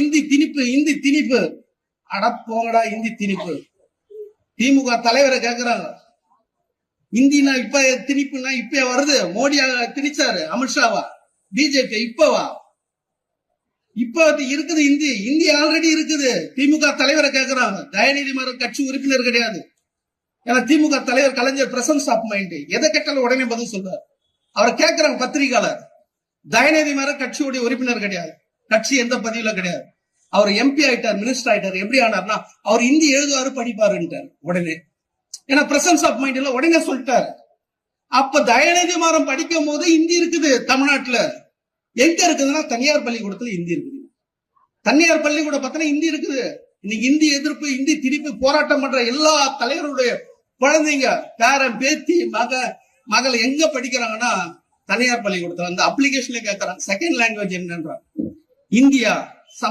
இந்தி திணிப்பு இந்தி திணிப்பு. அட போங்கடா இந்தி திணிப்பு. திமுக தலைவரை கேக்குறாங்க. இந்தினா இப்ப திணிப்புனா இப்ப வருது. மோடியா திணிச்சாரு அமித்ஷாவா? பிஜேபி இப்பவா? இப்ப இருக்குது இந்தி. இந்தி ஆல்ரெடி இருக்குது. திமுக தலைவரை கேக்குறாங்க. தயநிதி மாறன் கட்சி உறுப்பினர் கிடையாது. ஏன்னா திமுக தலைவர் கலைஞர் பிரசன்ஸ் ஆஃப் மைண்ட். எதை கேட்டாலும் உடனே பதில் சொல்றாரு. அவரை கேட்கிறாங்க பத்திரிகையாளர். தயநிதி மாறன் கட்சியுடைய உறுப்பினர் கிடையாது. கட்சி எந்த பதிவுல கிடையாது. அவர் எம்பி ஆயிட்டார் மினிஸ்டர் ஆயிட்டார் எப்படி ஆனார்னா அவர் இந்தி எழுதுவாரு படிப்பாருன்ட்டார் உடனே. ஏன்னா பிரசன்ஸ் ஆஃப் மைண்ட் எல்லாம் உடனே சொல்லிட்டாரு. அப்ப தயநிதி மாறம் படிக்கும் போது இந்தி இருக்குது தமிழ்நாட்டுல. எங்க இருக்குதுன்னா தனியார் பள்ளிக்கூடத்துல இந்தி இருக்குது. தனியார் பள்ளிக்கூடம் பார்த்தா இந்தி இருக்குது. இன்னைக்கு இந்தி எதிர்ப்பு இந்தி திருப்பி போராட்டம் பண்ற எல்லா தலைவருடைய குழந்தைங்க பேரன் பேத்தி மக மகள் எங்க படிக்கிறாங்கன்னா தனியார் பள்ளிக்கூடத்துல அந்த அப்ளிகேஷன்ல கேட்கறாங்க செகண்ட் லாங்குவேஜ் என்னன்றாங்க. இந்தியா சம